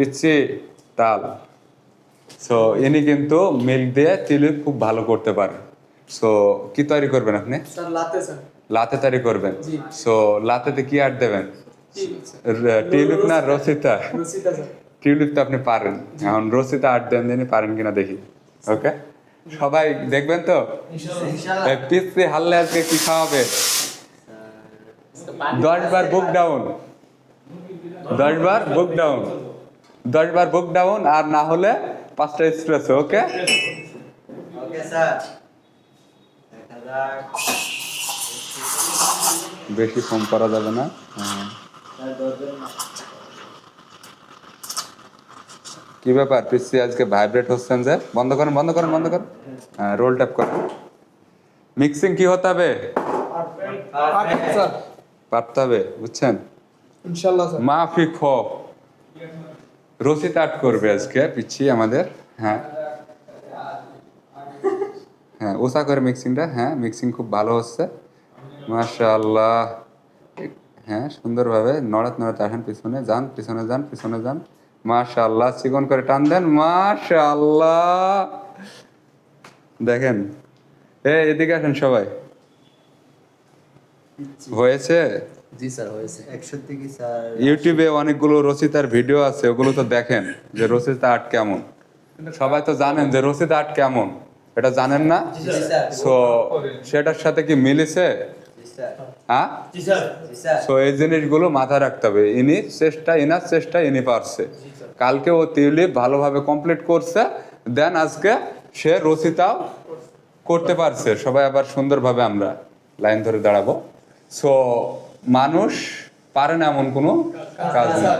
পিচ্ছি তাল। সো ইনি কিন্তু মিল্ক দিয়ে তিলি খুব ভালো করতে পারে। সো কি তৈরি করবেন আপনি? লাতে তৈরি করবেন। সো লাতেতে কি আট দেবেন? টিউলিপ না রসিতা? টিউলিপ তো আপনি পারেন। এখন রসিতা আট দেন দিনই পারেন কিনা দেখি। ওকে সবাই দেখবেন তো? পিচ্ছি হারলে আজকে কি খাওয়াবে? দশ বার বুক ডাউন দশ বার বুক ডাউন দশ বার বুক ডাউন আর না হলে পাঁচটা এক্সপ্রেস ওকে বেশি ফোন করা যাবে না। হ্যাঁ। না। কি ব্যাপার পিসি আজকে ভাইব্রেট হচ্ছেন যে? বন্ধ করেন বন্ধ করেন বন্ধ করেন। হ্যাঁ রোল ট্যাপ করেন। মিক্সিং কি হতে হবে? পারতে হবে বুঝছেন? ইনশাআল্লাহ স্যার মাফি খ রসিদ আট করবে আজকে, পিচ্ছি আমাদের হ্যাঁ। হ্যাঁ ওষা করে মিক্সিংটা হ্যাঁ মিক্সিং খুব ভালো হচ্ছে। মাশাআল্লাহ। হ্যাঁ সুন্দরভাবে নড়াত নড়াত আসেন পিছনে, যান পিছনে যান পিছনে যান। মাশাআল্লাহ, চিকন করে টান দেন, মাশাআল্লাহ। দেখেন এ এদিকে আসেন সবাই। হয়েছে? জি স্যার হয়েছে। একশো থেকে স্যার ইউটিউবে অনেকগুলো রসিতার ভিডিও আছে ওগুলো তো দেখেন যে রসিতা আর্ট কেমন। সবাই তো জানেন যে রসিতা আর্ট কেমন। এটা জানেন না? সো সেটার সাথে কি মিলেছে? হ্যাঁ? জি স্যার। জি স্যার। সো এই জিনিসগুলো মাথায় রাখতে হবে। ইনি চেষ্টা ইনার চেষ্টা ইনি পারছে। কালকে ও টিউলিপ ভালোভাবে কমপ্লিট করছে দেন আজকে সে রসিতাও করতে পারছে। সবাই আবার সুন্দরভাবে আমরা লাইন ধরে দাঁড়াবো। সো মানুষ পারে না এমন কোনো কাজ না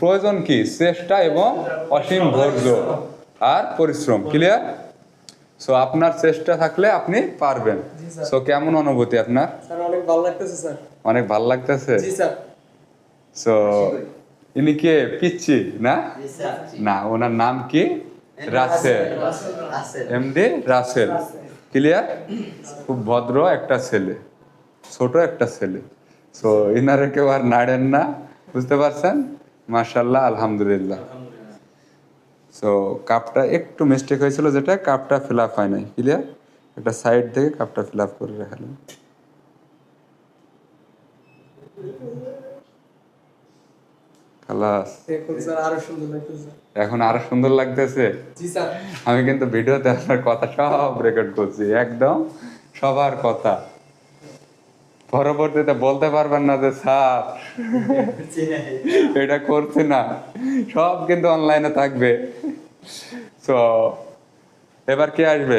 প্রয়োজন কি? চেষ্টা এবং অসীম ধৈর্য আর পরিশ্রম। ক্লিয়ার সো আপনার চেষ্টা থাকলে আপনি পারবেন। সো কেমন অনুভূতি আপনার? অনেক ভালো লাগতেছে স্যার। অনেক ভালো লাগতেছে? জি স্যার। সো ইনি কে? পিচ্ছি না? না ওনার নাম কি? রাসেল। এমডি রাসেল। ক্লিয়ার খুব ভদ্র একটা ছেলে। ছোট একটা ছেলে। সো ইনারে কেউ আর নাড়েন না বুঝতে পারছেন? মার্শাল্লাহ আলহামদুলিল্লাহ। সো কাপটা একটু মিস্টেক হয়েছিল যেটা কাপটা ফিল আপ হয় নাই ক্লিয়ার একটা সাইড থেকে কাপটা ফিল আপ করে রাখালেন এখন আরও সুন্দর লাগতেছে? আমি কিন্তু ভিডিওতে আপনার কথা সব রেকর্ড করছি একদম সবার কথা। পরবর্তীতে বলতে পারবেন না যে স্যার, এটা করছে না। সব কিন্তু অনলাইনে থাকবে। তো এবার কে আসবে?